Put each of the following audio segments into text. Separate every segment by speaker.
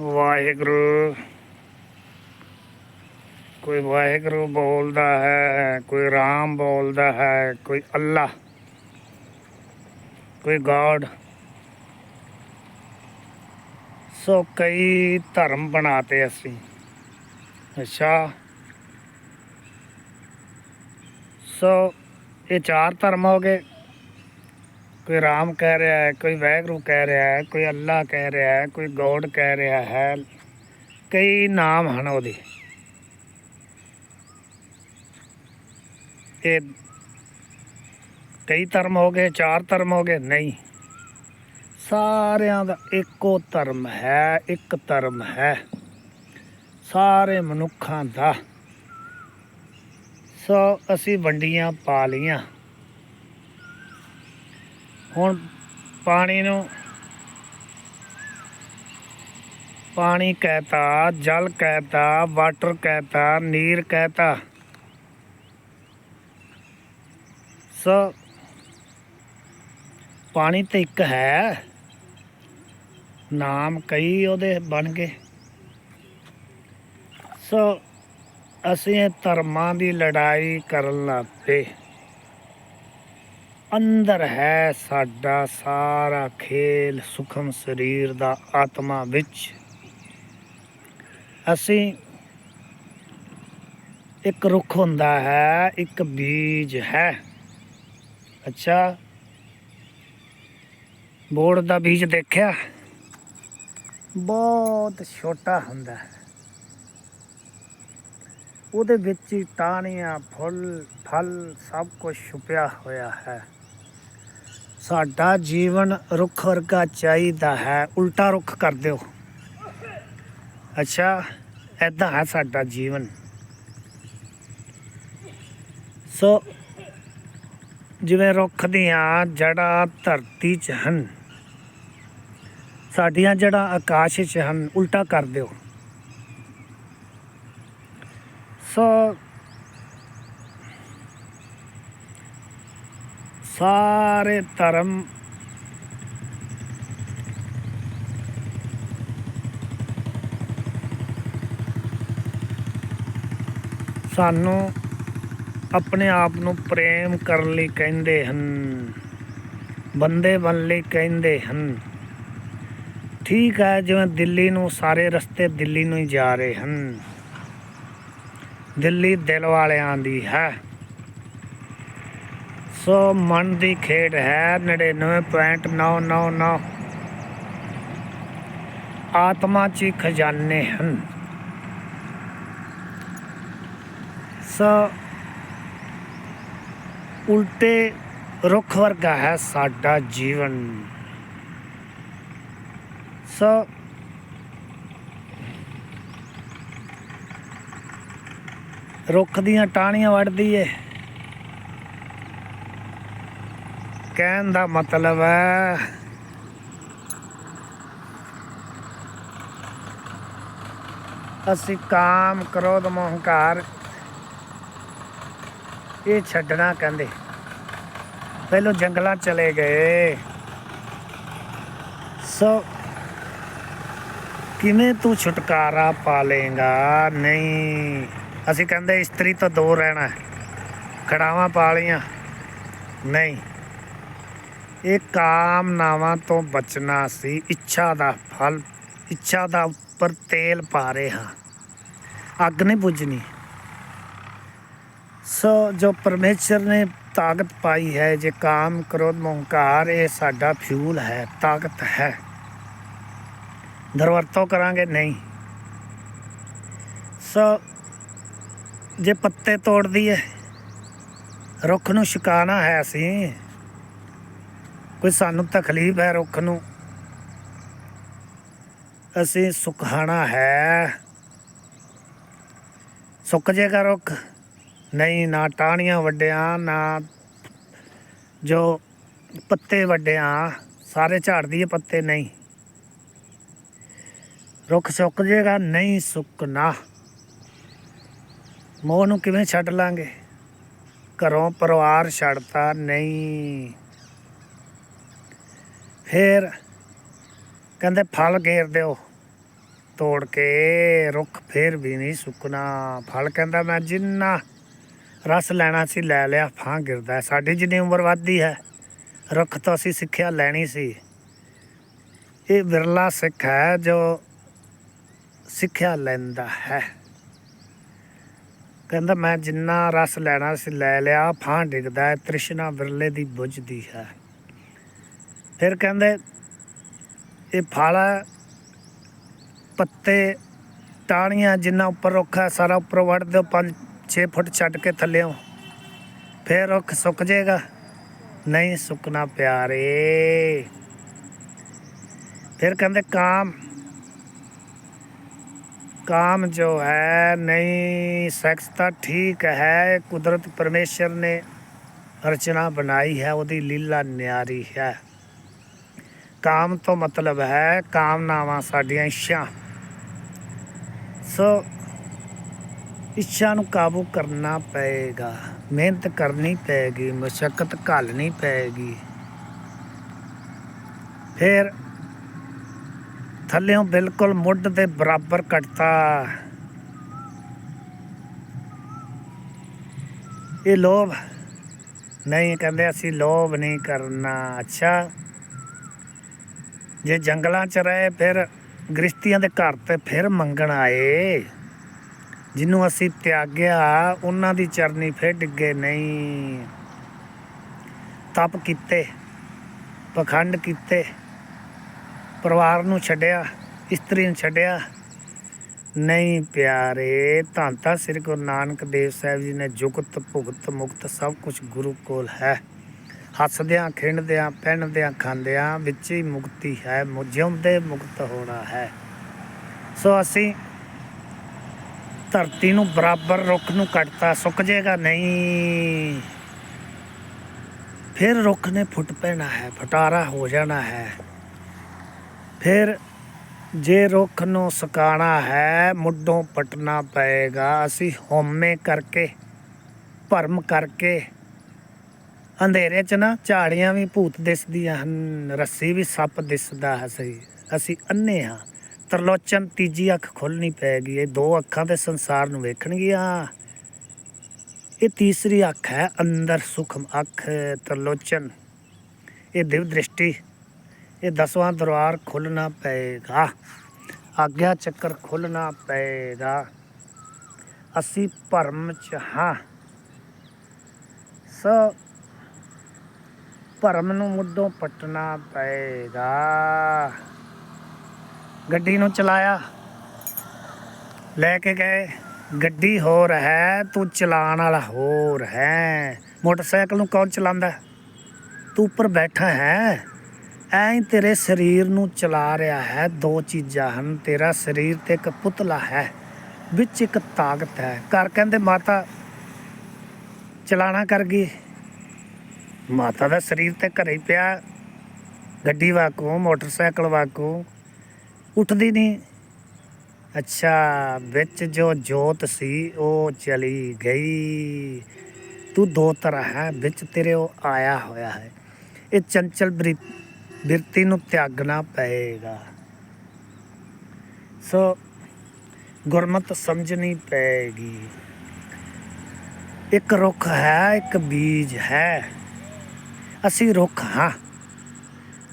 Speaker 1: ਵਾਹਿਗੁਰੂ। ਕੋਈ ਵਾਹਿਗੁਰੂ ਬੋਲਦਾ ਹੈ, ਕੋਈ ਰਾਮ ਬੋਲਦਾ ਹੈ, ਕੋਈ ਅੱਲਾ ਕੋਈ ਗੋਡ। ਸੋ ਕਈ ਧਰਮ ਬਣਾਤੇ ਅਸੀਂ। ਅੱਛਾ। ਸੋ ਇਹ ਚਾਰ ਧਰਮ ਹੋ ਗਏ। ਕੋਈ ਰਾਮ ਕਹਿ ਰਿਹਾ ਹੈ, ਕੋਈ ਵਾਹਿਗੁਰੂ ਕਹਿ ਰਿਹਾ ਹੈ, ਕੋਈ ਅੱਲਾ ਕਹਿ ਰਿਹਾ ਹੈ, ਕੋਈ ਗੋਡ ਕਹਿ ਰਿਹਾ ਹੈ, ਕਈ ਨਾਮ ਹਨ ਉਹਦੇ। ਇਹ ਕਈ ਧਰਮ ਹੋ ਗਏ, ਚਾਰ ਧਰਮ ਹੋ ਗਏ, ਨਹੀਂ। ਸਾਰਿਆਂ ਦਾ ਇੱਕੋ ਧਰਮ ਹੈ, ਇੱਕ ਧਰਮ ਹੈ। ਸਾਰੇ ਮਨੁੱਖਾਂ ਦਾ। ਸੋ ਅਸੀਂ ਵੰਡੀਆਂ ਪਾ ਲੀਆਂ ਹੁਣ ਪਾਣੀ ਨੂੰ ਪਾਣੀ ਕਹਤਾ, ਜਲ ਕਹਤਾ, ਵਾਟਰ ਕਹਤਾ, ਨੀਰ ਕਹਤਾ। ਸੋ ਪਾਣੀ ਤੇ ਇੱਕ ਹੈ। ਨਾਮ ਕਈ ਉਹਦੇ ਬਣ ਗਏ। ਸੋ ਅਸੀਂ ਧਰਮਾਂ ਦੀ ਲੜਾਈ ਕਰਨ ਲੱਗ ਪਏ। ਅੰਦਰ ਹੈ ਸਾਡਾ ਸਾਰਾ ਖੇਲ ਸੁਖਮ ਸਰੀਰ ਦਾ ਆਤਮਾ ਵਿੱਚ। ਅਸੀਂ ਇੱਕ ਰੁੱਖ ਹੁੰਦਾ ਹੈ, ਇੱਕ ਬੀਜ ਹੈ। ਅੱਛਾ। ਬੋੜ ਦਾ ਬੀਜ ਦੇਖਿਆ? ਬਹੁਤ ਛੋਟਾ ਹੁੰਦਾ ਹੈ। ਉਹਦੇ ਵਿੱਚ ਹੀ ਟਾਹਣੀਆਂ, ਫੁੱਲ, ਫਲ ਸਭ ਕੁਝ ਛੁਪਿਆ ਹੋਇਆ ਹੈ। ਸਾਡਾ ਜੀਵਨ ਰੁੱਖ ਵਰਗਾ ਚਾਹੀਦਾ ਹੈ। ਉਲਟਾ ਰੁੱਖ ਕਰ ਦਿਓ। ਅੱਛਾ ਐਦਾਂ ਹੈ ਸਾਡਾ ਜੀਵਨ। ਸੋ, ਜਿਵੇਂ ਰੁੱਖ ਦੀਆਂ ਜੜਾਂ ਧਰਤੀ 'ਚ ਹਨ, ਸਾਡੀਆਂ ਜੜਾਂ ਆਕਾਸ਼ 'ਚ ਹਨ, ਉਲਟਾ ਕਰ ਦਿਓ। ਸੋ ਸਾਰੇ ਧਰਮ ਸਾਨੂੰ ਆਪਣੇ ਆਪ ਨੂੰ ਪ੍ਰੇਮ ਕਰਨ ਲਈ ਕਹਿੰਦੇ ਹਨ, ਬੰਦੇ ਬਣ ਲਈ ਕਹਿੰਦੇ ਹਨ। ਠੀਕ ਹੈ, ਜਿਵੇਂ ਦਿੱਲੀ ਨੂੰ ਸਾਰੇ ਰਸਤੇ ਦਿੱਲੀ ਨੂੰ ਹੀ ਜਾ ਰਹੇ ਹਨ। ਦਿੱਲੀ ਦਿਲ ਵਾਲਿਆਂ ਦੀ ਹੈ। ਸੋ ਮਨ ਦੀ ਖੇਡ ਹੈ 99.999 ਆਤਮਾ 'ਚ ਖਜ਼ਾਨੇ ਹਨ। ਸੋ ਉਲਟੇ ਰੁੱਖ ਵਰਗਾ ਹੈ ਸਾਡਾ ਜੀਵਨ। ਸੋ ਰੁੱਖ ਦੀਆਂ ਟਾਹਣੀਆਂ ਵੱਢਦੀ ਏ। ਕਹਿਣ ਦਾ ਮਤਲਬ ਹੈ ਅਸੀਂ ਕਾਮ ਕ੍ਰੋਧ ਮੋਹ ਹੰਕਾਰ ਇਹ ਛੱਡਣਾ ਕਹਿੰਦੇ। ਪਹਿਲੋਂ ਜੰਗਲਾਂ ਚਲੇ ਗਏ। ਸੋ ਕਿਵੇਂ ਤੂੰ ਛੁਟਕਾਰਾ ਪਾ ਲੇਗਾ ਨਹੀਂ। ਅਸੀਂ ਕਹਿੰਦੇ, ਇਸਤਰੀ ਤੋਂ ਦੂਰ ਰਹਿਣਾ ਖੜਾਵਾਂ ਪਾ ਲੀਆਂ ਨਹੀਂ। ਇਹ ਕਾਮਨਾਵਾਂ ਤੋਂ ਬਚਣਾ ਸੀ। ਇੱਛਾ ਦਾ ਫਲ, ਇੱਛਾ ਦਾ ਉੱਪਰ ਤੇਲ ਪਾ ਰਹੇ। ਹਾਂ ਅੱਗ ਨਹੀਂ ਬੁਝਣੀ। ਸੋ ਜੋ ਪਰਮੇਸ਼ਰ ਨੇ ਤਾਕਤ ਪਾਈ ਹੈ, ਜੇ ਕਾਮ ਕ੍ਰੋਧ ਮੋਹੰਕਾਰ, ਇਹ ਸਾਡਾ ਫਿਊਲ ਹੈ, ਤਾਕਤ ਹੈ। ਦਰਵਰਤੋਂ ਕਰਾਂਗੇ ਨਹੀਂ। ਸੋ ਜੇ ਪੱਤੇ ਤੋੜ ਦਈਏ, ਰੁੱਖ ਨੂੰ ਛਕਾਣਾ ਹੈ ਅਸੀਂ ਕੋਈ ਸਾਨੂੰ ਤਕਲੀਫ ਹੈ ਰੁੱਖ ਨੂੰ? ਅਸੀਂ ਸੁਖਾਣਾ ਹੈ। ਸੁੱਕ ਜੇਗਾ ਰੁੱਖ? ਨਹੀਂ, ਨਾ ਟਾਹਣੀਆਂ ਵੱਡਿਆਂ ਨਾ ਜੋ ਪੱਤੇ ਵੱਡਿਆਂ ਸਾਰੇ ਝਾੜਦੀ ਹੈ ਪੱਤੇ, ਨਹੀਂ। ਰੁੱਖ ਸੁੱਕ ਜੇਗਾ ਨਹੀਂ ਸੁੱਕਣਾ। ਮੋਹ ਨੂੰ ਕਿਵੇਂ ਛੱਡ ਲਾਂਗੇ? ਘਰੋਂ ਪਰਿਵਾਰ ਛੱਡਤਾ, ਨਹੀਂ। ਫਿਰ ਕਹਿੰਦੇ ਫਲ ਘੇਰ ਦਿਓ। ਤੋੜ ਕੇ ਰੁੱਖ ਫੇਰ ਵੀ ਨਹੀਂ ਸੁੱਕਣਾ। ਫਲ ਕਹਿੰਦਾ ਮੈਂ ਜਿੰਨਾ ਰਸ ਲੈਣਾ ਸੀ ਲੈ ਲਿਆ, ਫਾਂ ਗਿਰਦਾ ਸਾਡੀ ਜਿੰਨੀ ਉਮਰ ਵੱਧਦੀ ਹੈ, ਰੁੱਖ ਤੋਂ ਅਸੀਂ ਸਿੱਖਿਆ ਲੈਣੀ ਸੀ। ਇਹ ਵਿਰਲਾ ਸਿੱਖ ਹੈ ਜੋ ਸਿੱਖਿਆ ਲੈਂਦਾ ਹੈ। ਕਹਿੰਦਾ ਮੈਂ ਜਿੰਨਾ ਰਸ ਲੈਣਾ ਸੀ ਲੈ ਲਿਆ, ਫਾਂ ਡਿੱਗਦਾ ਤ੍ਰਿਸ਼ਨਾ ਵਿਰਲੇ ਦੀ ਬੁੱਝਦੀ ਹੈ। ਫਿਰ ਕਹਿੰਦੇ ਇਹ ਫਲ ਹੈ, ਪੱਤੇ ਟਾਹਣੀਆਂ ਜਿੰਨਾ ਉੱਪਰ ਰੁੱਖ ਹੈ ਸਾਰਾ ਉੱਪਰ ਵੱਢ ਦਿਓ 5 6 ਫੁੱਟ ਛੱਡ ਕੇ ਥੱਲੇੋਂ ਫਿਰ ਰੁੱਖ ਸੁੱਕ ਜਾਏਗਾ ਨਹੀਂ ਸੁੱਕਣਾ ਪਿਆਰੇ ਫਿਰ ਕਹਿੰਦੇ ਕਾਮ काम जो है नहीं सेक्स ਤਾਂ ਠੀਕ ਹੈ ਕੁਦਰਤ ਪਰਮੇਸ਼ਰ ਨੇ ਰਚਨਾ ਬਣਾਈ ਹੈ ਉਹਦੀ ਲੀਲਾ ਨਿਆਰੀ ਹੈ ਕਾਮ ਤੋਂ ਮਤਲਬ ਹੈ ਕਾਮਨਾਵਾਂ ਸਾਡੀਆਂ ਇੱਛਾ। ਸੋ ਇੱਛਾ ਨੂੰ ਕਾਬੂ ਕਰਨਾ ਪਏਗਾ, ਮਿਹਨਤ ਕਰਨੀ ਪਏਗੀ ਮੁਸ਼ਕਲ ਘਾਲਣੀ ਪਏਗੀ। ਫਿਰ ਥੱਲਿਓਂ ਬਿਲਕੁਲ ਮੁੱਢ ਦੇ ਬਰਾਬਰ ਕੱਟਤਾ। ਇਹ ਲੋਭ ਨਹੀਂ, ਕਹਿੰਦੇ ਅਸੀਂ ਲੋਭ ਨਹੀਂ ਕਰਨਾ। ਅੱਛਾ। ਜੇ ਜੰਗਲਾਂ 'ਚ ਰਹੇ, ਫਿਰ ਗ੍ਰਿਸ਼ਤੀਆਂ ਦੇ ਘਰ ਤੇ ਫਿਰ ਮੰਗਣ ਆਏ। ਜਿਹਨੂੰ ਅਸੀਂ ਤਿਆਗਿਆ, ਉਹਨਾਂ ਦੀ ਚਰਨੀ ਫਿਰ ਡਿੱਗੇ ਨਹੀਂ। ਤਪ ਕੀਤੇ, ਪਖੰਡ ਕੀਤੇ, ਪਰਿਵਾਰ ਨੂੰ ਛੱਡਿਆ, ਇਸਤਰੀ ਨੂੰ ਛੱਡਿਆ। ਨਹੀਂ ਪਿਆਰੇ, ਧੰਨ ਤਾਂ ਸ੍ਰੀ ਗੁਰੂ ਨਾਨਕ ਦੇਵ ਸਾਹਿਬ ਜੀ ਨੇ ਜੁਗਤ ਭੁਗਤ ਮੁਕਤ ਸਭ ਕੁਝ ਗੁਰੂ ਕੋਲ ਹੈ। ਹੱਸਦਿਆਂ, ਖੇਡਦਿਆਂ, ਪਹਿਨਦਿਆਂ, ਖਾਂਦਿਆਂ ਵਿੱਚ ਹੀ ਮੁਕਤੀ ਹੈ ਜਿਉਂਦੇ ਮੁਕਤ ਹੋਣਾ ਹੈ। ਸੋ ਅਸੀਂ ਧਰਤੀ ਨੂੰ ਬਰਾਬਰ, ਰੁੱਖ ਨੂੰ ਕੱਟਤਾ, ਸੁੱਕ ਜਾਏਗਾ? ਨਹੀਂ। ਫਿਰ ਰੁੱਖ ਨੇ ਫੁੱਟ ਪੈਣਾ ਹੈ, ਫਟਾਰਾ ਹੋ ਜਾਣਾ ਹੈ। ਫਿਰ ਜੇ ਰੁੱਖ ਨੂੰ ਸੁਕਾਣਾ ਹੈ, ਮੁੱਢੋਂ ਪਟਣਾ ਪਏਗਾ। ਅਸੀਂ ਹੋਮੇ ਕਰਕੇ, ਭਰਮ ਕਰਕੇ ਅੰਧੇਰੇ 'ਚ ਨਾ ਝਾੜੀਆਂ ਵੀ ਭੂਤ ਦਿਸਦੀਆਂ ਹਨ, ਰੱਸੀ ਵੀ ਸੱਪ ਦਿਸਦਾ ਹੈ ਸਹੀ। ਅਸੀਂ ਅੰਨੇ ਹਾਂ। ਤਰਲੋਚਨ ਤੀਜੀ ਅੱਖ ਖੋਲਣੀ ਪੈਗੀ ਇਹ ਦੋ ਅੱਖਾਂ ਤੇ ਸੰਸਾਰ ਨੂੰ ਵੇਖਣਗੀਆਂ। ਇਹ ਤੀਸਰੀ ਅੱਖ ਹੈ, ਅੰਦਰ ਸੁਖਮ ਅੱਖ, ਤਰਲੋਚਨ। ਇਹ ਦਿਵ ਦ੍ਰਿਸ਼ਟੀ। ਇਹ ਦਸਵਾਂ ਦਰਬਾਰ ਖੁੱਲਣਾ ਪਏਗਾ। ਆਗਿਆ ਚੱਕਰ ਖੁੱਲਣਾ ਪਏਗਾ। ਅਸੀਂ ਭਰਮ ਚ ਹਾਂ। ਸੋ ਭਰਮ ਨੂੰ ਮੁੱਢੋਂ ਪਟਣਾ ਪਏਗਾ। ਗੱਡੀ ਨੂੰ ਚਲਾਇਆ। ਲੈ ਕੇ ਗਏ। ਗੱਡੀ ਹੋਰ ਹੈ, ਤੂੰ ਚਲਾਉਣ ਵਾਲਾ ਹੋਰ ਹੈ। ਮੋਟਰਸਾਈਕਲ ਨੂੰ ਕੌਣ ਚਲਾਉਂਦਾ? ਤੂੰ ਉੱਪਰ ਬੈਠਾ ਹੈ। ਐਂ ਤੇਰੇ ਸਰੀਰ ਨੂੰ ਚਲਾ ਰਿਹਾ ਹੈ। ਦੋ ਚੀਜ਼ਾਂ ਹਨ। ਤੇਰਾ ਸਰੀਰ ਤੇ ਇੱਕ ਪੁਤਲਾ ਹੈ। ਵਿੱਚ ਇੱਕ ਤਾਕਤ ਹੈ। ਘਰ ਕਹਿੰਦੇ, ਮਾਤਾ, ਚਲਾਣਾ ਕਰ ਗਈ। ਮਾਤਾ ਦਾ ਸਰੀਰ ਤੇ ਘਰੇ ਪਿਆ। ਗੱਡੀ ਵਾਕੂ, ਮੋਟਰਸਾਈਕਲ ਵਾਕੂ। ਉੱਠਦੀ ਨਹੀਂ। ਅੱਛਾ, ਵਿੱਚ ਜੋ ਜੋਤ ਸੀ, ਉਹ ਚਲੀ ਗਈ। ਤੂੰ ਦੋ ਤਰ੍ਹਾਂ ਹੈ, ਵਿੱਚ ਤੇਰੇ ਉਹ ਆਇਆ ਹੋਇਆ ਹੈ। ਇਹ ਚੰਚਲ ਬ੍ਰਿ- ਬਿਰਤੀ ਨੂੰ ਤਿਆਗਣਾ ਪਏਗਾ। ਸੋ, ਗੁਰਮਤ ਸਮਝਣੀ ਪਏਗੀ। ਇੱਕ ਰੁੱਖ ਹੈ, ਇੱਕ ਬੀਜ ਹੈ। ਅਸੀਂ ਰੁੱਖ ਹਾਂ।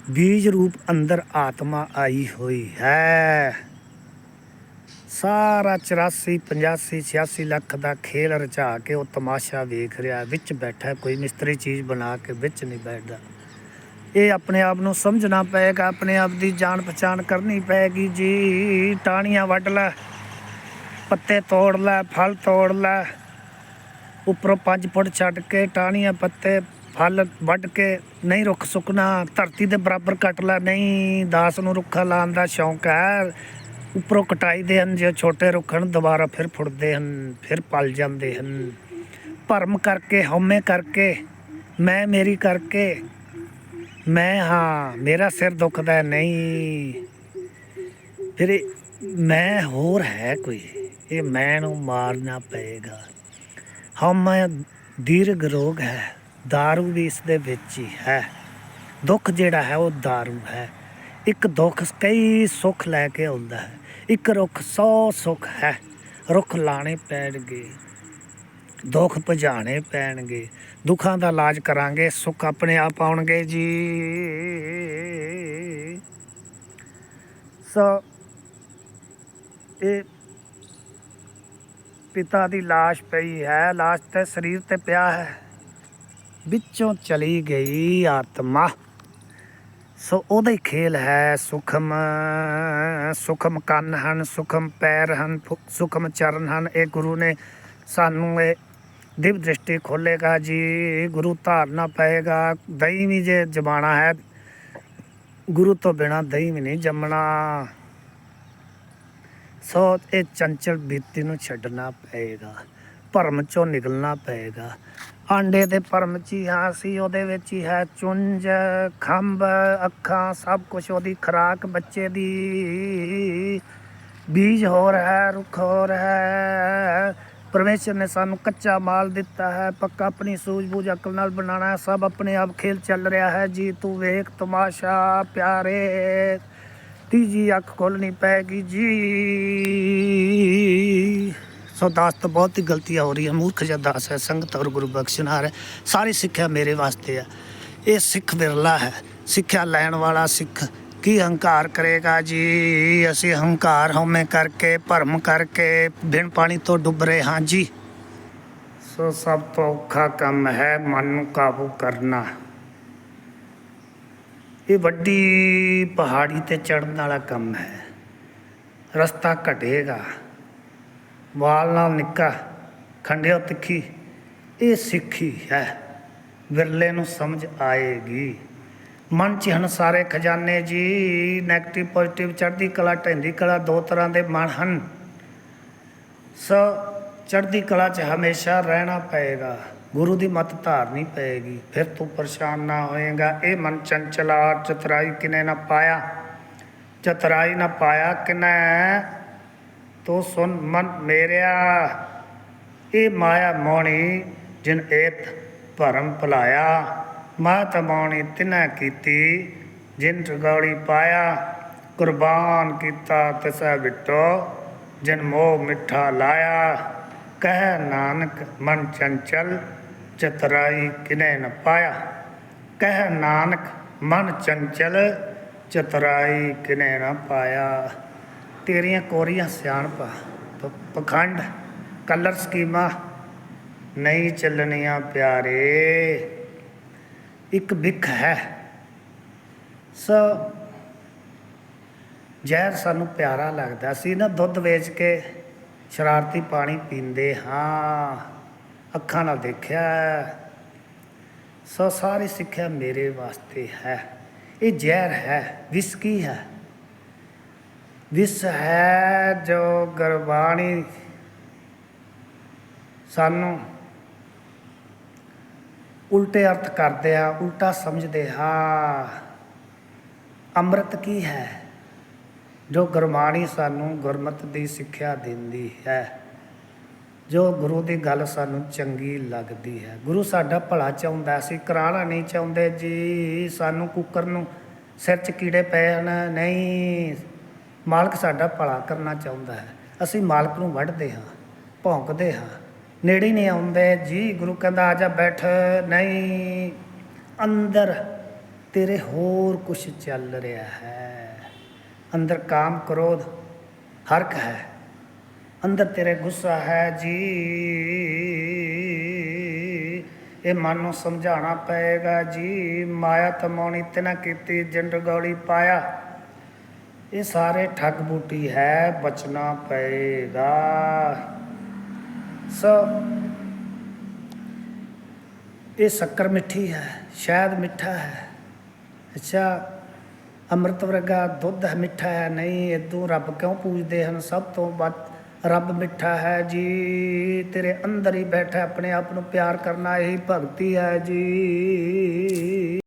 Speaker 1: ਬੀਜ ਰੂਪ ਅੰਦਰ ਆਤਮਾ ਆਈ ਹੋਈ ਹੈ। ਸਾਰਾ 84 85 86 ਲੱਖ ਦਾ ਖੇਲ ਰਚਾ ਕੇ ਉਹ ਤਮਾਸ਼ਾ ਵੇਖ ਰਿਹਾ, ਵਿੱਚ ਬੈਠਾ, ਕੋਈ ਮਿਸਤਰੀ ਚੀਜ਼ ਬਣਾ ਕੇ ਵਿੱਚ ਨਹੀਂ ਬੈਠਦਾ। ਇਹ ਆਪਣੇ ਆਪ ਨੂੰ ਸਮਝਣਾ ਪਏਗਾ, ਆਪਣੇ ਆਪ ਦੀ ਜਾਣ ਪਛਾਣ ਕਰਨੀ ਪਏਗੀ। ਜੀ, ਟਾਹਣੀਆਂ ਵੱਢ ਲੈ, ਪੱਤੇ ਤੋੜ ਲੈ, ਫਲ ਤੋੜ ਲੈ, ਉੱਪਰੋਂ 5 ਫੁੱਟ ਛੱਡ ਕੇ ਟਾਹਣੀਆਂ, ਪੱਤੇ ਫਲ ਵੱਢ ਕੇ ਨਹੀਂ ਰੁੱਖ ਸੁੱਕਣਾ, ਧਰਤੀ ਦੇ ਬਰਾਬਰ ਕੱਟ ਲੈ, ਨਹੀਂ ਦਾਸ ਨੂੰ ਰੁੱਖਾ ਲਾਉਣ ਦਾ ਸ਼ੌਂਕ ਹੈ। ਉੱਪਰੋਂ ਕਟਾਈ ਦੇ ਹਨ, ਜੇ ਛੋਟੇ ਰੁੱਖ ਹਨ, ਦੁਬਾਰਾ ਫਿਰ ਫੁੱਟਦੇ ਹਨ, ਫਿਰ ਪਲ ਜਾਂਦੇ ਹਨ। ਭਰਮ ਕਰਕੇ, ਹਉਮੈ ਕਰਕੇ, ਮੈਂ ਮੇਰੀ ਕਰਕੇ, ਮੈਂ ਹਾਂ, ਮੇਰਾ ਸਿਰ ਦੁਖਦਾ ਨਹੀਂ। ਫਿਰ ਮੈਂ ਹੋਰ ਹੈ ਕੋਈ? ਇਹ ਮੈਂ ਨੂੰ ਮਾਰਨਾ ਪਏਗਾ। ਹਉਮੈ ਦੀਰਘ ਰੋਗ ਹੈ। दारू ਵੀ ਇਸ ਦੇ ਵਿੱਚ ਹੀ ਹੈ ਦੁੱਖ ਜਿਹੜਾ ਹੈ ਉਹ दारू ਹੈ ਇੱਕ ਦੁੱਖ ਕਈ ਸੁੱਖ ਲੈ ਕੇ ਆਉਂਦਾ ਹੈ ਇੱਕ ਰੁੱਖ ਸੌ ਸੁੱਖ ਹੈ ਰੁੱਖ ਲਾਣੇ ਪੈਣਗੇ ਦੁੱਖ ਭਜਾਣੇ ਪੈਣਗੇ ਦੁੱਖਾਂ ਦਾ ਇਲਾਜ ਕਰਾਂਗੇ ਸੁੱਖ ਆਪਣੇ ਆਪ ਆਉਣਗੇ ਜੀ ਸੋ ਇਹ ਪਿਤਾ ਦੀ লাশ ਪਈ ਹੈ লাশ ਤੇ ਸਰੀਰ ਤੇ ਪਿਆ ਹੈ ਵਿੱਚੋਂ ਚਲੀ ਗਈ ਆਤਮਾ। ਸੋ ਉਹਦੇ ਖੇਲ ਹੈ ਸੁਖਮ। ਸੁਖਮ ਕੰਨ ਹਨ, ਸੁਖਮ ਪੈਰ ਹਨ ਸੁਖਮ ਚਰਨ ਹਨ। ਇਹ ਗੁਰੂ ਨੇ ਸਾਨੂੰ ਇਹ ਦਿਵ ਦ੍ਰਿਸ਼ਟੀ ਖੋਲੇਗਾ ਜੀ। ਗੁਰੂ ਧਾਰਨਾ ਪਏਗਾ। ਦਹੀਂ ਵੀ ਜੇ ਜਮਾਣਾ ਹੈ, ਗੁਰੂ ਤੋਂ ਬਿਨਾ ਦਹੀਂ ਵੀ ਨਹੀਂ ਜੰਮਣਾ। ਸੋ ਇਹ ਚੰਚਲ ਬੀਤੀ ਨੂੰ ਛੱਡਣਾ ਪਏਗਾ। ਭਰਮ ਚੋਂ ਨਿਕਲਣਾ ਪਏਗਾ। ਆਂਡੇ ਦੇ ਭਰਮ ਚ ਹੀ ਹਾਂ ਸੀ ਉਹਦੇ ਵਿੱਚ ਹੀ ਹੈ ਚੁੰਝ, ਖੰਭ, ਅੱਖਾਂ, ਸਭ ਕੁਝ ਉਹਦੀ ਖਰਾਕ ਬੱਚੇ ਦੀ। ਬੀਜ ਹੋਰ ਹੈ, ਰੁੱਖ ਹੋਰ ਹੈ। ਪਰਮੇਸ਼ਰ ਨੇ ਸਾਨੂੰ ਕੱਚਾ ਮਾਲ ਦਿੱਤਾ ਹੈ, ਪੱਕਾ ਆਪਣੀ ਸੂਝ-ਬੂਝ, ਅਕਲ ਨਾਲ ਬਣਾਉਣਾ ਹੈ। ਸਭ ਆਪਣੇ ਆਪ ਖੇਲ ਚੱਲ ਰਿਹਾ ਹੈ। ਜੀ, ਤੂੰ ਵੇਖ ਤਮਾਸ਼ਾ ਪਿਆਰੇ। ਤੀਜੀ ਅੱਖ ਖੋਲਣੀ ਪੈਗੀ ਜੀ। ਸੋ ਦਾਸ ਤੋਂ ਬਹੁਤ ਹੀ ਗਲਤੀਆਂ ਹੋ ਰਹੀ ਹੈ ਮੂਰਖ ਜਿਹਾ ਦਾਸ ਹੈ, ਸੰਗਤ ਔਰ ਗੁਰੂ ਬਖਸ਼ਨਾਰ ਹੈ। ਸਾਰੀ ਸਿੱਖਿਆ ਮੇਰੇ ਵਾਸਤੇ ਹੈ ਇਹ ਸਿੱਖ ਵਿਰਲਾ ਹੈ, ਸਿੱਖਿਆ ਲੈਣ ਵਾਲਾ ਸਿੱਖ ਕੀ ਹੰਕਾਰ ਕਰੇਗਾ ਜੀ? ਅਸੀਂ ਹੰਕਾਰ ਹਉਮੈ ਕਰਕੇ, ਭਰਮ ਕਰਕੇ, ਬਿਨ ਪਾਣੀ ਤੋਂ ਡੁੱਬ ਰਹੇ ਹਾਂ ਜੀ। ਸੋ ਸਭ ਤੋਂ ਔਖਾ ਕੰਮ ਹੈ ਮਨ ਨੂੰ ਕਾਬੂ ਕਰਨਾ। ਇਹ ਵੱਡੀ ਪਹਾੜੀ ਤੇ ਚੜਨ ਵਾਲਾ ਕੰਮ ਹੈ। ਰਸਤਾ ਘਟੇਗਾ। ਵਾਲ ਨਾਲ ਨਿੱਕਾ ਖੰਡਿਓ ਤਿੱਖੀ, ਇਹ ਸਿੱਖੀ ਹੈ। ਵਿਰਲੇ ਨੂੰ ਸਮਝ ਆਏਗੀ। ਮਨ ਚ ਹਨ ਸਾਰੇ ਖਜ਼ਾਨੇ ਜੀ 네ਗੇਟਿਵ ਪੋਜ਼ਿਟਿਵ ਚੜ੍ਹਦੀ ਕਲਾ, ਢਹਿੰਦੀ ਕਲਾ ਦੋ ਤਰ੍ਹਾਂ ਦੇ ਮਨ ਹਨ। ਸੋ, ਚੜ੍ਹਦੀ ਕਲਾ 'ਚ ਹਮੇਸ਼ਾ ਰਹਿਣਾ ਪਏਗਾ। ਗੁਰੂ ਦੀ ਮਤ ਧਾਰਨੀ ਪਏਗੀ। ਫਿਰ ਤੂੰ ਪਰੇਸ਼ਾਨ ਨਾ ਹੋਏਗਾ। ਇਹ ਮਨ ਚੰਚਲਾ ਚਤਰਾਈ ਕਿਨੇ ਨਾ ਪਾਇਆ? ਚਤਰਾਈ ਨਾ ਪਾਇਆ ਕਿਨੇ? ਤੂੰ ਸੁਨ ਮਨ ਮੇਰਿਆ। ਇਹ ਮਾਇਆ ਮੋਣੀ ਜਿਨ ਏਤ ਭਰਮ ਭੁਲਾਇਆ ਮਾ ਤਮਾਉਣੀ ਤਿਨਾ ਕੀਤੀ, ਜਿਨ ਜਗੌੜੀ ਪਾਇਆ, ਕੁਰਬਾਨ ਕੀਤਾ ਤਿਸੈ ਬਿਟੋ ਜਿਨ ਮੋਹ ਮਿੱਠਾ ਲਾਇਆ। ਕਹਿ ਨਾਨਕ ਮਨ ਚੰਚਲ, ਚਤਰਾਈ ਕਿਨੇ ਨ ਪਾਇਆ। ਕਹਿ ਨਾਨਕ ਮਨ ਚੰਚਲ, ਚਤਰਾਈ ਕਿਨੇ ਨ ਪਾਇਆ। ਤੇਰੀਆਂ ਕੋਰੀਆਂ ਸਿਆਣਪਾ ਪਖੰਡ, ਕਲਰ ਸਕੀਮਾਂ ਨਹੀਂ ਚੱਲਣੀਆਂ ਪਿਆਰੇ। ਇੱਕ ਵਿਖ ਹੈ। ਸੋ ਜ਼ਹਿਰ ਸਾਨੂੰ ਪਿਆਰਾ ਲੱਗਦਾ। ਸੀ ਨਾ ਦੁੱਧ ਵੇਚ ਕੇ ਸ਼ਰਾਰਤੀ ਪਾਣੀ ਪੀਂਦੇ ਹਾਂ। ਅੱਖਾਂ ਨਾਲ ਦੇਖਿਆ। ਸੋ ਸਾਰੀ ਸਿੱਖਿਆ ਮੇਰੇ ਵਾਸਤੇ ਹੈ। ਇਹ ਜ਼ਹਿਰ ਹੈ, ਵਿਸਕੀ ਹੈ। ਵਿਸ ਹੈ ਜੋ ਗੁਰਬਾਣੀ ਸਾਨੂੰ ਉਲਟੇ ਅਰਥ ਕਰਦੇ ਆ, ਉਲਟਾ ਸਮਝਦੇ ਹਾਂ ਅੰਮ੍ਰਿਤ ਕੀ ਹੈ? ਜੋ ਗੁਰਬਾਣੀ ਸਾਨੂੰ ਗੁਰਮਤ ਦੀ ਸਿੱਖਿਆ ਦਿੰਦੀ ਹੈ। ਜੋ ਗੁਰੂ ਦੀ ਗੱਲ ਸਾਨੂੰ ਚੰਗੀ ਲੱਗਦੀ ਹੈ। ਗੁਰੂ ਸਾਡਾ ਭਲਾ ਚਾਹੁੰਦਾ ਸੀ ਕਰਾਣਾ ਨਹੀਂ ਚਾਹੁੰਦੇ ਜੀ। ਸਾਨੂੰ ਕੁੱਕਰ ਨੂੰ ਸਿਰ 'ਚ ਕੀੜੇ ਪਏ ਹਨ। ਨਹੀਂ ਮਾਲਕ ਸਾਡਾ ਭਲਾ ਕਰਨਾ ਚਾਹੁੰਦਾ ਹੈ। ਅਸੀਂ ਮਾਲਕ ਨੂੰ ਵੱਢਦੇ ਹਾਂ, ਭੌਂਕਦੇ ਹਾਂ। ਨੇੜੇ ਨਹੀਂ ਆਉਂਦੇ, ਜੀ ਗੁਰੂ ਕਹਿੰਦਾ, ਆ ਜਾ ਬੈਠ, ਨਹੀਂ, ਅੰਦਰ ਤੇਰੇ ਹੋਰ ਕੁਝ ਚੱਲ ਰਿਹਾ ਹੈ। ਅੰਦਰ ਕਾਮ ਕ੍ਰੋਧ ਹਰਕ ਹੈ, ਅੰਦਰ ਤੇਰੇ ਗੁੱਸਾ ਹੈ, ਜੀ। ਇਹ ਮਨ ਨੂੰ ਸਮਝਾਉਣਾ ਪਏਗਾ, ਜੀ। ਮਾਇਆ ਤਮਾਉਣੀ ਤਿਨਾ ਕੀਤੀ, ਜੰਡ ਗੌਲੀ ਪਾਇਆ। ਇਹ ਸਾਰੇ ਠੱਗ ਬੂਟੀ ਹੈ, ਬਚਣਾ ਪਏਗਾ। ਸੋ, ਇਹ ਸ਼ੱਕਰ ਮਿੱਠੀ ਹੈ ਸ਼ਾਇਦ ਮਿੱਠਾ ਹੈ। ਅੱਛਾ, ਅੰਮ੍ਰਿਤ ਵਰਗਾ ਦੁੱਧ ਹੈ, ਮਿੱਠਾ ਹੈ, ਨਹੀਂ ਇਦੋਂ ਰੱਬ ਕਿਉਂ ਪੂਜਦੇ ਹਨ? ਸਭ ਤੋਂ ਵੱਧ ਰੱਬ ਮਿੱਠਾ ਹੈ ਜੀ। ਤੇਰੇ ਅੰਦਰ ਹੀ ਬੈਠਾ ਆਪਣੇ ਆਪ ਨੂੰ ਪਿਆਰ ਕਰਨਾ, ਇਹੀ ਭਗਤੀ ਹੈ ਜੀ।